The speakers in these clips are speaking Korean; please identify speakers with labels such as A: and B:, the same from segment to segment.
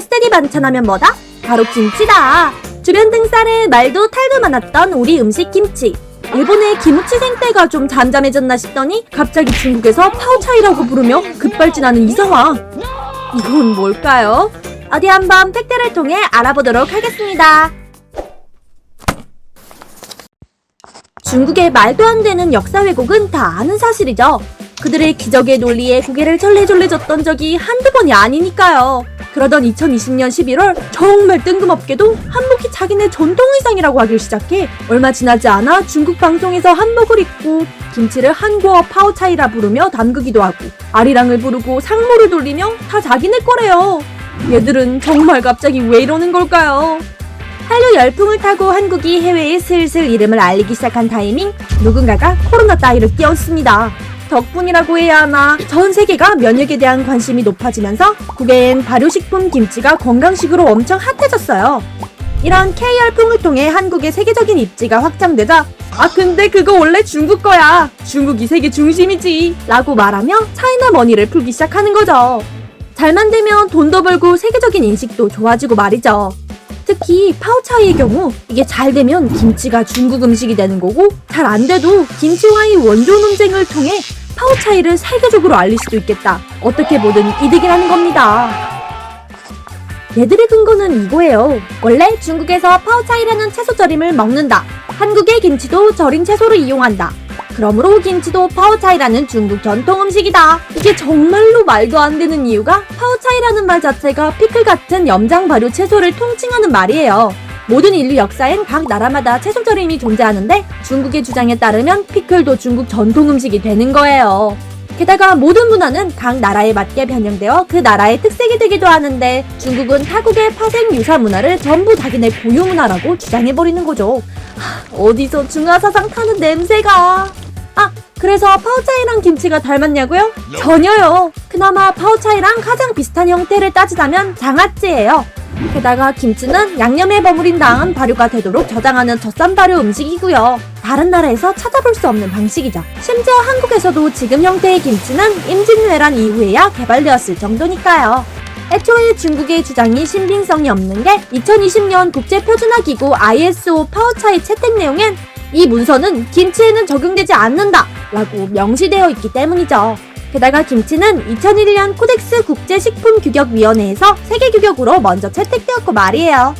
A: 스테디 반찬하면 뭐다? 바로 김치다. 주변 등살에 말도 탈도 많았던 우리 음식 김치. 일본의 기무치 생태가 좀 잠잠해졌나 싶더니 갑자기 중국에서 파오차이라고 부르며 급발진하는 이 상황. 이건 뭘까요? 어디 한번 팩트를 통해 알아보도록 하겠습니다. 중국의 말도 안 되는 역사 왜곡은 다 아는 사실이죠. 그들의 기적의 논리에 고개를 절레절레 졌던 적이 한두 번이 아니니까요. 그러던 2020년 11월 정말 뜬금없게도 한복이 자기네 전통 의상이라고 하길 시작해 얼마 지나지 않아 중국 방송에서 한복을 입고 김치를 한국어 파오차이라 부르며 담그기도 하고 아리랑을 부르고 상모를 돌리며 다 자기네 거래요. 얘들은 정말 갑자기 왜 이러는 걸까요? 한류 열풍을 타고 한국이 해외에 슬슬 이름을 알리기 시작한 타이밍 누군가가 코로나 따위를 띄웠습니다. 덕분이라고 해야 하나 전 세계가 면역에 대한 관심이 높아지면서 국외엔 발효식품 김치가 건강식으로 엄청 핫해졌어요. 이런 K 열풍을 통해 한국의 세계적인 입지가 확장되자 아 근데 그거 원래 중국 거야 중국이 세계 중심이지 라고 말하며 차이나 머니를 풀기 시작하는 거죠. 잘만 되면 돈도 벌고 세계적인 인식도 좋아지고 말이죠. 특히 파오차이의 경우 이게 잘 되면 김치가 중국 음식이 되는 거고 잘 안 돼도 김치와의 원조 논쟁을 통해 파오차이를 세계적으로 알릴 수도 있겠다. 어떻게 보든 이득이라는 겁니다. 얘들의 근거는 이거예요. 원래 중국에서 파오차이라는 채소 절임을 먹는다. 한국의 김치도 절인 채소를 이용한다. 그러므로 김치도 파오차이라는 중국 전통 음식이다. 이게 정말로 말도 안 되는 이유가 파오차이라는 말 자체가 피클 같은 염장 발효 채소를 통칭하는 말이에요. 모든 인류 역사엔 각 나라마다 채소 절임이 존재하는데 중국의 주장에 따르면 피클도 중국 전통 음식이 되는 거예요. 게다가 모든 문화는 각 나라에 맞게 변형되어 그 나라의 특색이 되기도 하는데 중국은 타국의 파생 유사 문화를 전부 자기네 고유 문화라고 주장해버리는 거죠. 하, 어디서 중화사상 타는 냄새가. 아, 그래서 파오차이랑 김치가 닮았냐고요? 전혀요. 그나마 파오차이랑 가장 비슷한 형태를 따지자면 장아찌예요. 게다가 김치는 양념에 버무린 다음 발효가 되도록 저장하는 젖산 발효 음식이고요. 다른 나라에서 찾아볼 수 없는 방식이죠. 심지어 한국에서도 지금 형태의 김치는 임진왜란 이후에야 개발되었을 정도니까요. 애초에 중국의 주장이 신빙성이 없는 게 2020년 국제표준화기구 ISO 파워차이 채택 내용엔 이 문서는 김치에는 적용되지 않는다 라고 명시되어 있기 때문이죠. 게다가 김치는 2001년 코덱스 국제식품규격위원회에서 세계규격으로 먼저 채택되었고 말이에요.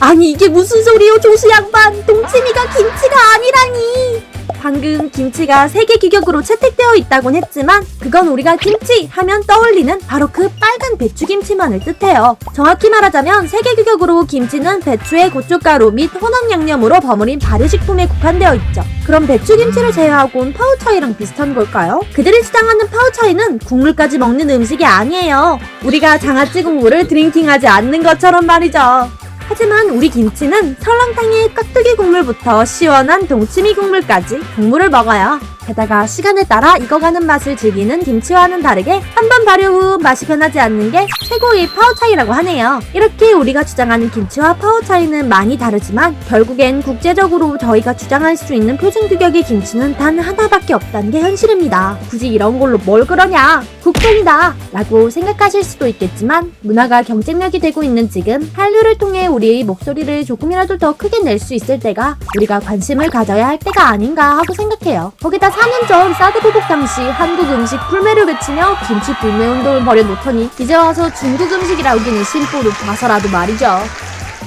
A: 아니 이게 무슨 소리요 조수 양반 동치미가 김치가 아니라니 방금 김치가 세계 규격으로 채택되어 있다곤 했지만 그건 우리가 김치 하면 떠올리는 바로 그 빨간 배추김치만을 뜻해요. 정확히 말하자면 세계 규격으로 김치는 배추의 고춧가루 및 혼합 양념으로 버무린 발효식품에 국한되어 있죠. 그럼 배추김치를 제외하고는 파우차이랑 비슷한 걸까요? 그들이 주장하는 파우차이는 국물까지 먹는 음식이 아니에요. 우리가 장아찌 국물을 드링킹하지 않는 것처럼 말이죠 하지만 우리 김치는 설렁탕의 깍두기 국물부터 시원한 동치미 국물까지 국물을 먹어요. 게다가 시간에 따라 익어가는 맛을 즐기는 김치와는 다르게 한 번 발효 후 맛이 변하지 않는 게 최고의 파워차이라고 하네요. 이렇게 우리가 주장하는 김치와 파워차이는 많이 다르지만 결국엔 국제적으로 저희가 주장할 수 있는 표준 규격의 김치는 단 하나밖에 없다는 게 현실입니다. 굳이 이런 걸로 뭘 그러냐? 국뽕이다! 라고 생각하실 수도 있겠지만 문화가 경쟁력이 되고 있는 지금 한류를 통해 우리의 목소리를 조금이라도 더 크게 낼 수 있을 때가 우리가 관심을 가져야 할 때가 아닌가 하고 생각해요. 거기다 4년 전 사드 보복 당시 한국 음식 불매를 외치며 김치 불매 운동을 벌여놓더니 이제 와서 중국 음식이라 우기는 심보를 봐서라도 말이죠.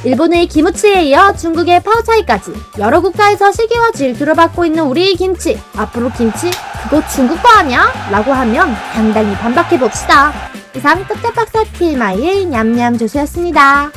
A: 일본의 기무치에 이어 중국의 파오차이까지 여러 국가에서 시기와 질투를 받고 있는 우리의 김치 앞으로 김치 그거 중국 거 아니야? 라고 하면 당당히 반박해 봅시다. 이상 떡대박사 TMI의 냠냠 조수였습니다.